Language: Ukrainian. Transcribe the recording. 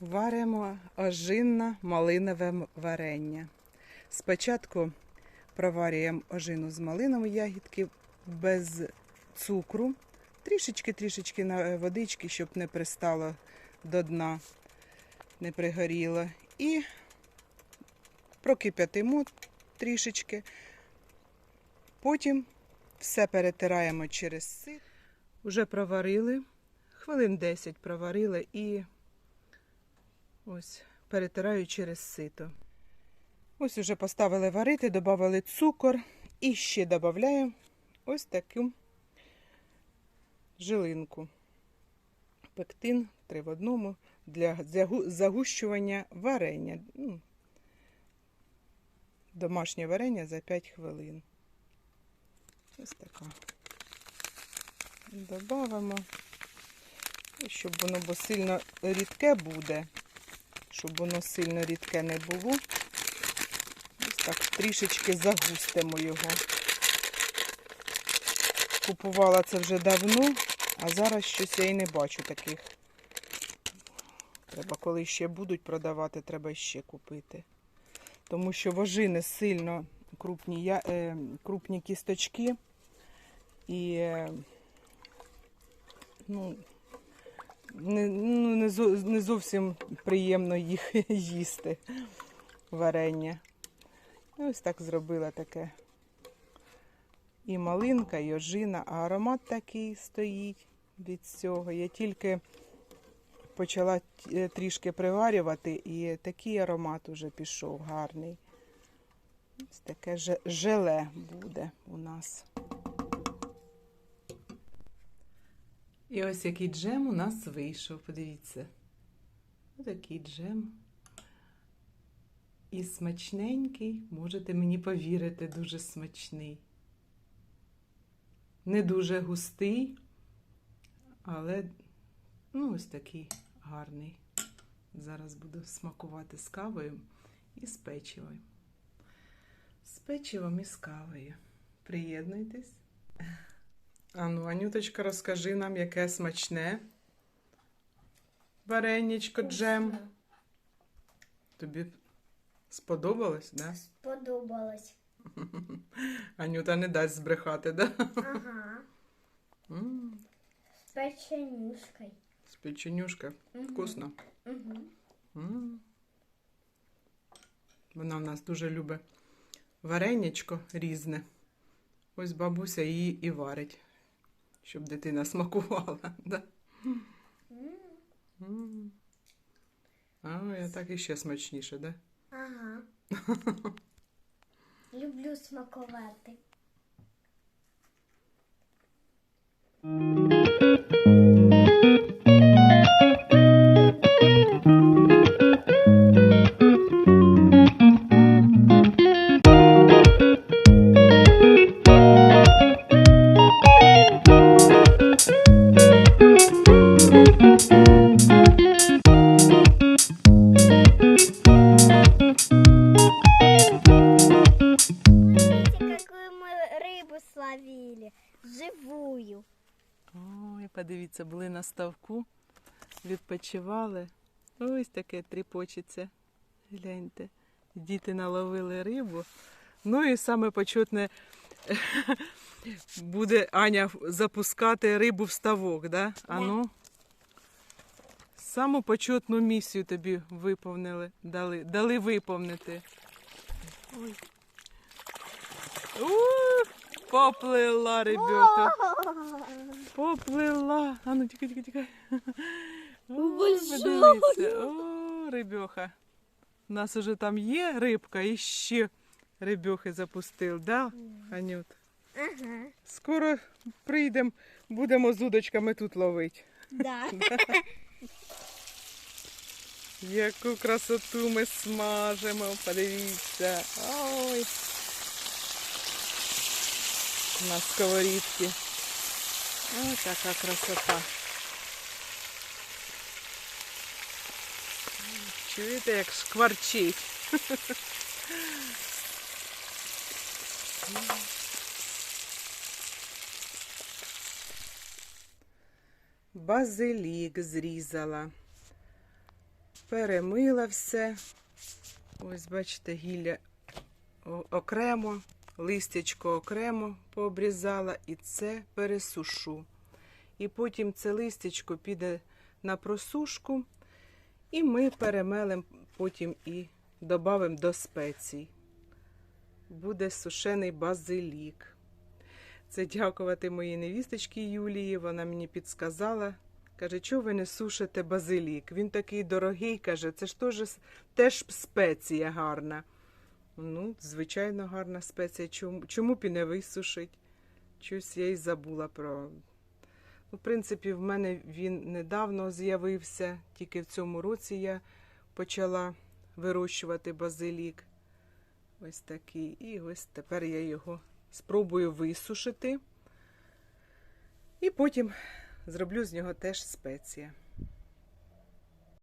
Варимо ожинне малинове варення. Спочатку проварюємо ожину з малинової ягідки без цукру, трішечки-трішечки на е, водички, щоб не пристало до дна, не пригоріло. І прокип'ятимо трішечки. Потім все перетираємо через сит. Уже проварили, хвилин 10 проварили і ось перетираю через сито. Ось уже поставили варити, додали цукор і ще додаю ось таку жилинку. Пектин три в одному для загущування варення. Ну, Домашнє варення за 5 хвилин. Ось така. Добавимо. Щоб воно сильно рідке буде, щоб воно сильно рідке не було. Ось так трішечки загустимо його. Купувала це вже давно, а зараз щось я і не бачу таких. Треба, коли ще будуть продавати, треба ще купити. Тому що вожини сильно крупні, я- е, крупні кісточки і е, ну, не, ну, не, не зовсім приємно їх їсти варення. Ось так зробила таке. І малинка, і ожина, а аромат такий стоїть від цього. Я тільки почала е, трішки приварювати, і такий аромат уже пішов гарний. Ось таке же- желе буде у нас. І ось який джем у нас вийшов, подивіться. Ось такий джем. І смачненький, можете мені повірити, дуже смачний. Не дуже густий, але ну, ось такий гарний. Зараз буду смакувати з кавою і з печивом. З печивом і з кавою. Приєднуйтесь. А ну, Анюточка, розкажи нам, яке смачне. Вареничко, джем. Тобі сподобалось, да? Сподобалось. Анюта не дасть збрехати, да? Ага. М, З печенюшкою. З печенюшка. Вкусно. Угу. М. Вона в нас дуже любить вареничко різне. Ось бабуся її і варить, щоб дитина смакувала. Да? М. А, я так іще смачніше, да? Ага. Люблю смакувати. Живую. Ой, подивіться, були на ставку, відпочивали. Ось таке тріпочеться. Гляньте. Діти наловили рибу. Ну і саме почетне буде Аня запускати рибу в ставок, да? А Да. ну. Саму почетну місію тобі виповнили, дали, дали виповнити. Ой. Поплила рибьоха. Поплила. А ну тікай, тікай, тікай. О, Большой. О, рибьоха. У нас уже там є рибка і ще рибьохи запустив, да, Анют? Ага. Скоро прийдемо, будемо з удочками тут ловити. Да. Яку красоту ми смажимо, подивіться. Ой. На сковорідці. Ось така красота. Чуєте, як шкварчить? Базилік зрізала. перемила все. Ось, бачите, гілля окремо, листячко окремо пообрізала і це пересушу. І потім це листячко піде на просушку, і ми перемелемо потім і додамо до спецій. Буде сушений базилік. Це дякувати моїй невісточці Юлії. Вона мені підсказала. Каже, чого ви не сушите базилік? Він такий дорогий, каже, це ж теж, теж спеція гарна. Ну, звичайно, гарна спеція. Чому, чому б і не висушить? Щось я й забула про. Ну, в принципі, в мене він недавно з'явився, тільки в цьому році я почала вирощувати базилік. Ось такий. І ось тепер я його спробую висушити. І потім зроблю з нього теж спеція.